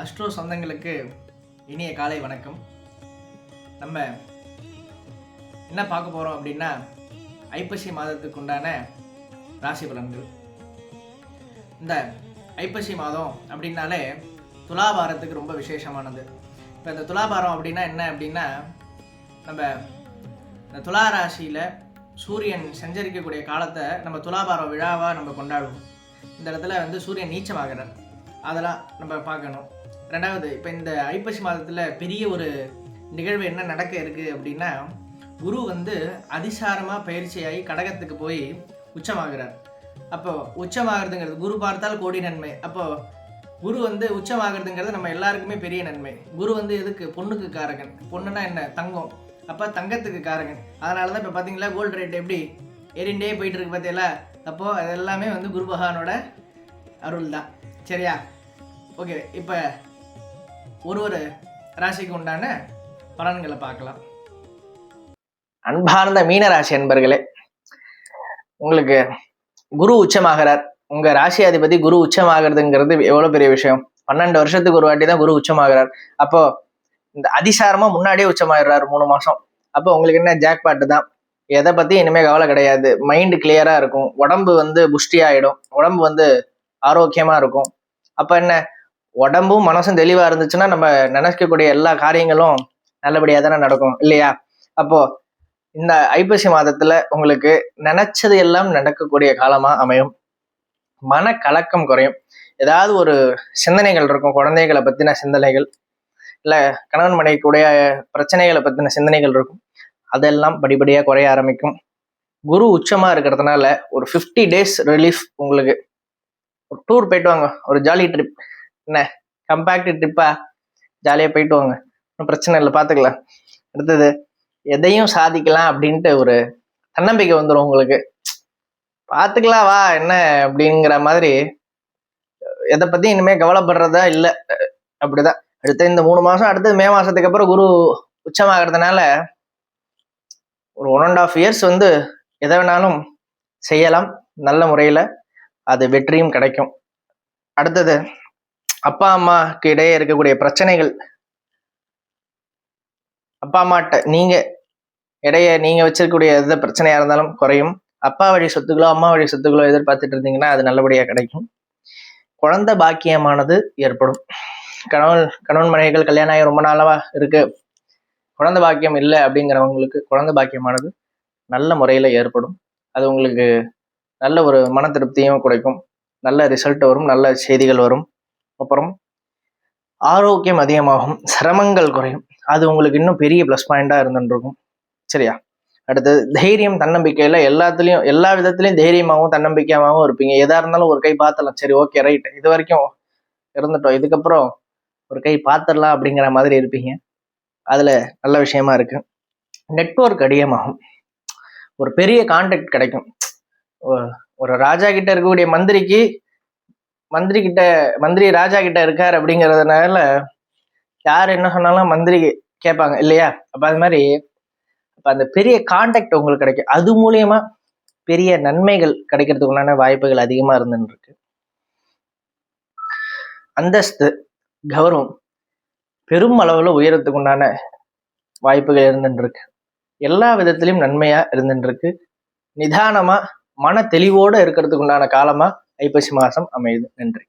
Astro சொந்தங்களுக்கு இனிய காலை வணக்கம். நம்ம என்ன பார்க்க போகிறோம் அப்படின்னா ஐப்பசி மாதத்துக்கு உண்டான ராசி பலன்கள். இந்த ஐப்பசி மாதம் அப்படின்னாலே துலாபாரத்துக்கு ரொம்ப விசேஷமானது. இப்போ இந்த துலாபாரம் அப்படின்னா என்ன அப்படின்னா நம்ம இந்த துலா ராசியில் சூரியன் சஞ்சரிக்கக்கூடிய காலத்தை நம்ம துலாபாரம் விழாவாக நம்ம கொண்டாடுவோம். இந்த இடத்துல வந்து சூரியன் நீச்சமாகிறார். அதெல்லாம் நம்ம பார்க்கணும். ரெண்டாவது இப்போ இந்த ஐப்பசி மாதத்தில் பெரிய ஒரு நிகழ்வு என்ன நடக்க இருக்குது அப்படின்னா குரு வந்து அதிசாரமாக பயிற்சியாகி கடகத்துக்கு போய் உச்சமாகிறார். அப்போது உச்சமாகிறதுங்கிறது குரு பார்த்தால் கோடி நன்மை. அப்போது குரு வந்து உச்சமாகிறதுங்கிறது நம்ம எல்லாருக்குமே பெரிய நன்மை. குரு வந்து எதுக்கு? பொண்ணுக்கு காரகன். பொண்ணுனா என்ன? தங்கம். அப்போ தங்கத்துக்கு காரகன். அதனால தான் இப்போ பார்த்தீங்களா கோல்டு ரேட் எப்படி? ஏறிண்டே போயிட்டு இருக்கு பார்த்தீங்களா அப்போது அது எல்லாமே வந்து குரு பகவானோட அருள் தான் சரியா? ஓகே இப்போ ஒரு ஒரு ராசிக்கு உண்டான பலன்களை பார்க்கலாம். அன்பார்ந்த மீனராசி அன்பர்களே உங்களுக்கு குரு உச்சமாகிறார். உங்க ராசி அதிபதி குரு உச்சமாகிறதுங்கிறது எவ்வளவு பெரிய விஷயம்? பன்னெண்டு வருஷத்துக்கு ஒரு வாட்டி தான் குரு உச்சமாகிறார். அப்போ இந்த அதிசாரமா முன்னாடியே உச்சமாகிறார் மூணு மாசம். அப்போ உங்களுக்கு என்ன ஜாக் பாட்டு தான்? எதை பத்தி இனிமே கவலை கிடையாது. மைண்டு கிளியரா இருக்கும். உடம்பு வந்து புஷ்டி ஆயிடும். உடம்பு வந்து ஆரோக்கியமா இருக்கும். அப்ப என்ன? உடம்பும் மனசும் தெளிவாக இருந்துச்சுன்னா நம்ம நினைக்கக்கூடிய எல்லா காரியங்களும் நல்லபடியாக தானே நடக்கும் இல்லையா? அப்போ இந்த ஐப்பசி மாதத்துல உங்களுக்கு நினைச்சது எல்லாம் நடக்கக்கூடிய காலமா அமையும். மன கலக்கம் குறையும். ஏதாவது ஒரு சிந்தனைகள் இருக்கும் குழந்தைகளை பத்தின சிந்தனைகள் இல்லை கணவன் மனைவிக்குடைய பிரச்சனைகளை பற்றின சிந்தனைகள் இருக்கும். அதெல்லாம் படிப்படியாக குறைய ஆரம்பிக்கும். குரு உச்சமாக இருக்கிறதுனால ஒரு ஃபிஃப்டி டேஸ் ரிலீஃப் உங்களுக்கு. ஒரு டூர் போயிட்டு வாங்க ஒரு ஜாலி ட்ரிப் என்ன? கம்பேக்ட் ட்ரிப்பா ஜாலியாக போயிட்டு வாங்க. ஒன்றும் பிரச்சனை இல்லை பார்த்துக்கலாம் அடுத்தது எதையும் சாதிக்கலாம் அப்படின்ட்டு ஒரு தன்னம்பிக்கை வந்துடும் உங்களுக்கு. பார்த்துக்கலாம் வா என்ன? அப்படிங்கிற மாதிரி எதை பற்றி இனிமேல் கவலைப்படுறதா இல்லை. அப்படிதான். அடுத்த இந்த மூணு மாதம் அடுத்தது மே மாதத்துக்கு அப்புறம் குரு உச்சமாகிறதுனால ஒரு ஒன் அண்ட் ஆஃப் இயர்ஸ் வந்து எதை வேணாலும் செய்யலாம். நல்ல முறையில் அது வெற்றியும் கிடைக்கும். அடுத்தது அப்பா அம்மாக்கு இடையே இருக்கக்கூடிய பிரச்சனைகள். அப்பா அம்மாட்ட நீங்க இடையே நீங்க வச்சிருக்கக்கூடிய எந்த பிரச்சனையா இருந்தாலும் குறையும். அப்பா வழி சொத்துக்களோ அம்மா வழி சொத்துக்களோ எதிர்பார்த்துட்டு இருந்தீங்கன்னா அது நல்லபடியாக கிடைக்கும். குழந்தை பாக்கியமானது ஏற்படும். கணவன் கணவன் மனைவிகள் கல்யாணம் ஆகி ரொம்ப நாளவா இருக்கு. குழந்தை பாக்கியம் இல்லை அப்படிங்கிறவங்களுக்கு குழந்தை பாக்கியமானது நல்ல முறையில் ஏற்படும். அது உங்களுக்கு நல்ல ஒரு மன திருப்தியும் கிடைக்கும் நல்ல ரிசல்ட் வரும் நல்ல செய்திகள் வரும். அப்புறம் ஆரோக்கியம் அதிகமாகும் சிரமங்கள் குறையும். அது உங்களுக்கு இன்னும் பெரிய ப்ளஸ் பாயிண்டாக இருந்துருக்கும் சரியா? அடுத்தது தைரியம் தன்னம்பிக்கையில் எல்லாத்துலேயும் எல்லா விதத்துலேயும் தைரியமாகவும் தன்னம்பிக்கையாகவும் இருப்பீங்க. எதாக இருந்தாலும் ஒரு கை பார்த்தலாம் சரி ஓகே ரைட் இது வரைக்கும் இருந்துட்டோம். இதுக்கப்புறம் ஒரு கை பார்த்துடலாம் அப்படிங்கிற மாதிரி இருப்பீங்க. அதில் நல்ல விஷயமா இருக்கு. நெட்ஒர்க் அதிகமாகும். ஒரு பெரிய கான்டாக்ட் கிடைக்கும். ஒரு ராஜா கிட்ட இருக்கக்கூடிய மந்திரிக்கு மந்திரி கிட்ட மந்திரி ராஜா கிட்ட இருக்கார் அப்படிங்கறதுனால யார் என்ன சொன்னாலும் மந்திரி கேட்பாங்க இல்லையா? அப்போ அது மாதிரி அப்ப அந்த பெரிய கான்டாக்ட் உங்களுக்கு கிடைக்கும். அது மூலியமா பெரிய நன்மைகள் கிடைக்கிறதுக்கு உண்டான வாய்ப்புகள் அதிகமா இருந்துன்னு இருக்கு அந்தஸ்து கௌரவம் பெரும் அளவில் உயரத்துக்கு உண்டான வாய்ப்புகள் இருந்துட்டு இருக்கு எல்லா விதத்திலையும் நன்மையா இருந்துட்டு இருக்கு நிதானமா மன தெளிவோட இருக்கிறதுக்கு உண்டான காலமா ஐப்பசி மாதம் அமையுது. நன்றி.